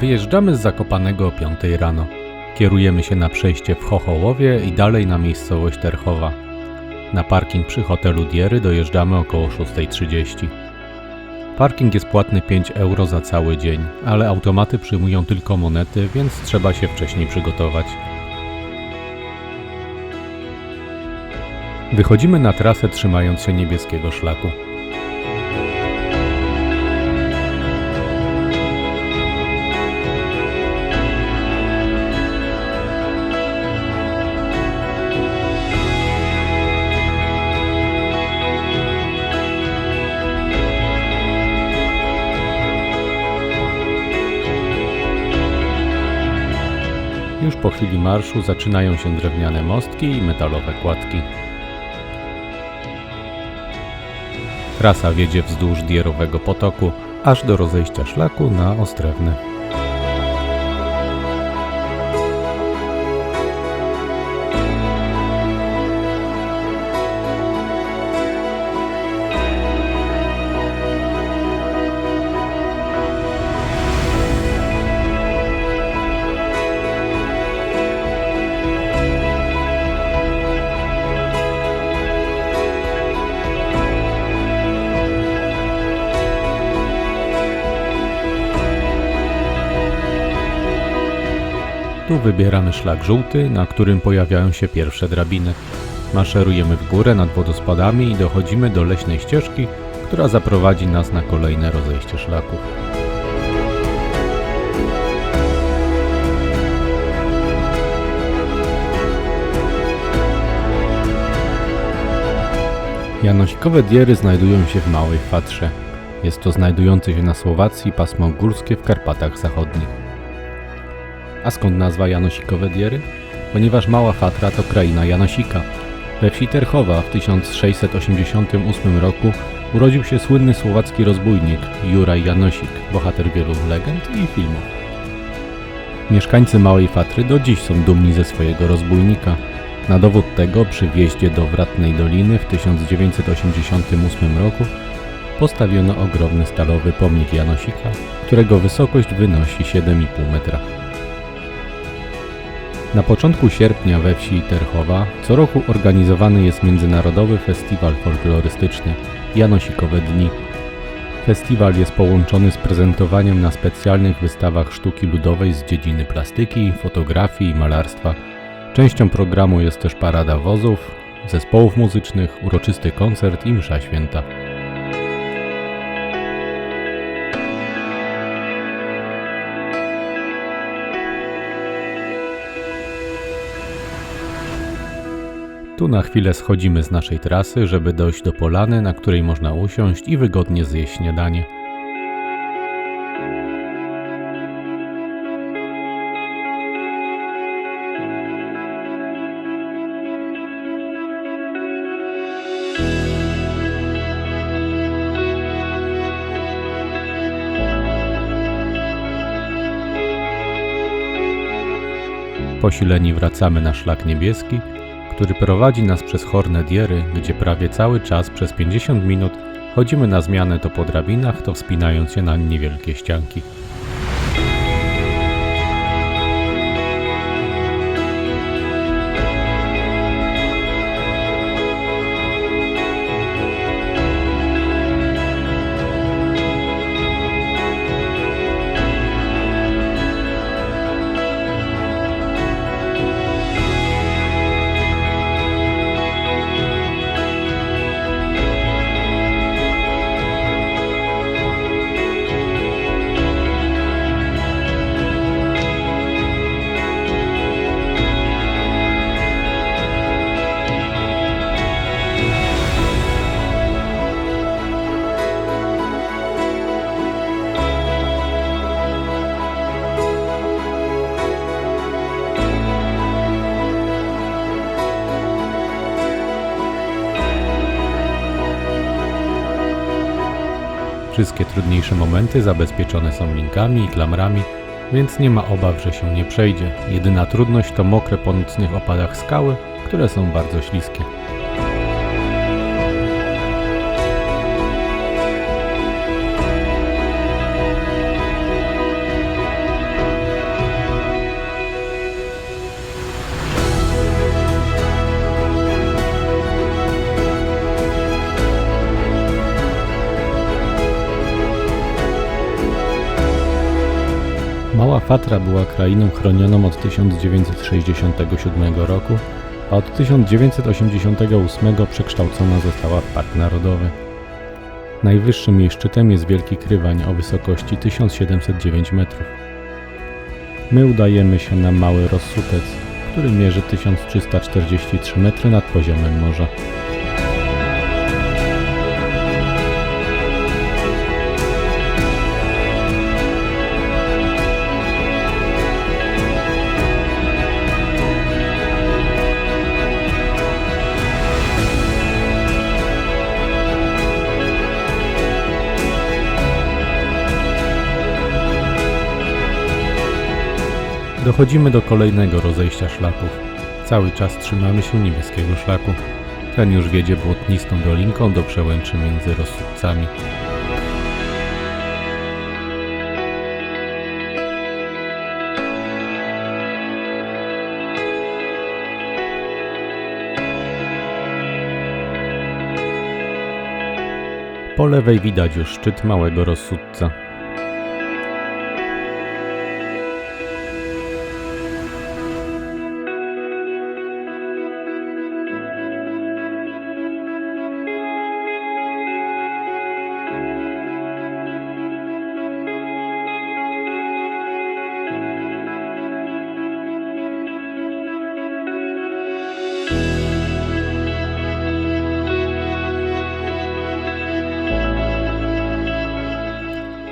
Wyjeżdżamy z Zakopanego o 5 rano. Kierujemy się na przejście w Chochołowie i dalej na miejscowość Terchowa. Na parking przy hotelu Diery dojeżdżamy około 6.30. Parking jest płatny 5 euro za cały dzień, ale automaty przyjmują tylko monety, więc trzeba się wcześniej przygotować. Wychodzimy na trasę trzymając się niebieskiego szlaku. Już po chwili marszu zaczynają się drewniane mostki i metalowe kładki. Trasa wiedzie wzdłuż Dierowego potoku, aż do rozejścia szlaku na Ostrewne. Tu wybieramy szlak żółty, na którym pojawiają się pierwsze drabiny. Maszerujemy w górę nad wodospadami i dochodzimy do leśnej ścieżki, która zaprowadzi nas na kolejne rozejście szlaków. Janosikowe diery znajdują się w Małej Fatrze. Jest to znajdujące się na Słowacji pasmo górskie w Karpatach Zachodnich. A skąd nazwa Janosikowe Diery? Ponieważ Mała Fatra to kraina Janosika. We wsi Terchowa w 1688 roku urodził się słynny słowacki rozbójnik Juraj Janosik, bohater wielu legend i filmów. Mieszkańcy Małej Fatry do dziś są dumni ze swojego rozbójnika. Na dowód tego przy wjeździe do Wratnej Doliny w 1988 roku postawiono ogromny stalowy pomnik Janosika, którego wysokość wynosi 7,5 metra. Na początku sierpnia we wsi Terchowa co roku organizowany jest międzynarodowy festiwal folklorystyczny Janosikowe Dni. Festiwal jest połączony z prezentowaniem na specjalnych wystawach sztuki ludowej z dziedziny plastyki, fotografii i malarstwa. Częścią programu jest też parada wozów, zespołów muzycznych, uroczysty koncert i msza święta. Tu na chwilę schodzimy z naszej trasy, żeby dojść do polany, na której można usiąść i wygodnie zjeść śniadanie. Posileni wracamy na szlak niebieski, który prowadzi nas przez Horne Diery, gdzie prawie cały czas przez 50 minut chodzimy na zmianę to po drabinach, to wspinając się na niewielkie ścianki. Wszystkie trudniejsze momenty zabezpieczone są linkami i klamrami, więc nie ma obaw, że się nie przejdzie. Jedyna trudność to mokre po nocnych opadach skały, które są bardzo śliskie. Fatra była krainą chronioną od 1967 roku, a od 1988 przekształcona została w Park Narodowy. Najwyższym jej szczytem jest Wielki Krywań o wysokości 1709 metrów. My udajemy się na Mały Rossupec, który mierzy 1343 metry nad poziomem morza. Dochodzimy do kolejnego rozejścia szlaków. Cały czas trzymamy się niebieskiego szlaku. Ten już wiedzie błotnistą dolinką do przełęczy między rozsupcami. Po lewej widać już szczyt małego rozsudca.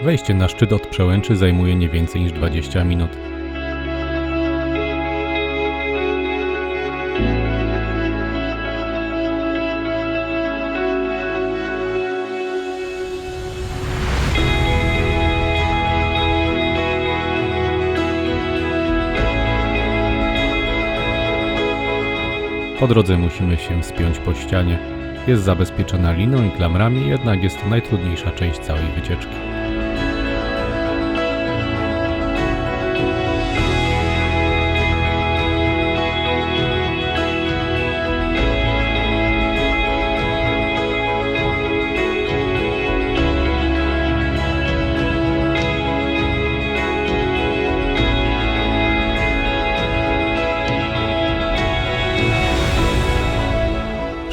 Wejście na szczyt od przełęczy zajmuje nie więcej niż 20 minut. Po drodze musimy się spiąć po ścianie. Jest zabezpieczona liną i klamrami, jednak jest to najtrudniejsza część całej wycieczki.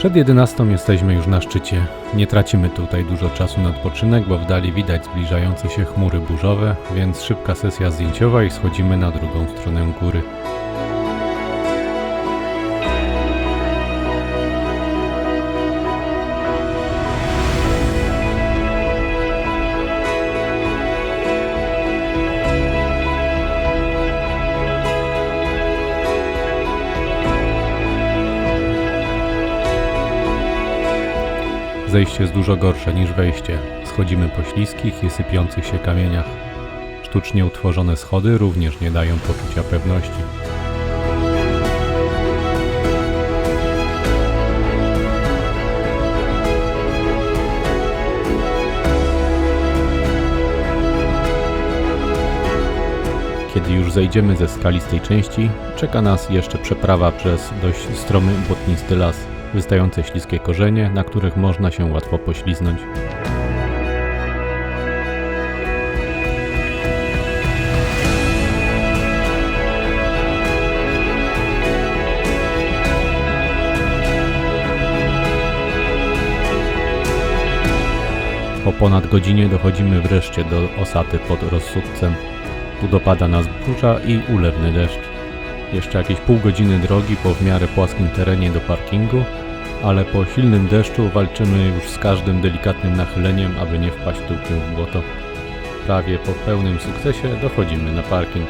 Przed 11 jesteśmy już na szczycie. Nie tracimy tutaj dużo czasu na odpoczynek, bo w dali widać zbliżające się chmury burzowe, więc szybka sesja zdjęciowa i schodzimy na drugą stronę góry. Zejście jest dużo gorsze niż wejście. Schodzimy po śliskich i sypiących się kamieniach. Sztucznie utworzone schody również nie dają poczucia pewności. Kiedy już zejdziemy ze skalistej części, czeka nas jeszcze przeprawa przez dość stromy, błotnisty las, wystające śliskie korzenie, na których można się łatwo pośliznąć. Po ponad godzinie dochodzimy wreszcie do osaty pod rozsudcem. Tu dopada nas burza i ulewny deszcz. Jeszcze jakieś pół godziny drogi po w miarę płaskim terenie do parkingu, ale po silnym deszczu walczymy już z każdym delikatnym nachyleniem, aby nie wpaść tyłkiem w błoto. Prawie po pełnym sukcesie dochodzimy na parking.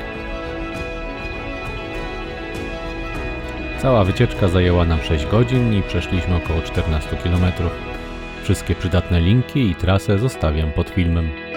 Cała wycieczka zajęła nam 6 godzin i przeszliśmy około 14 km. Wszystkie przydatne linki i trasę zostawiam pod filmem.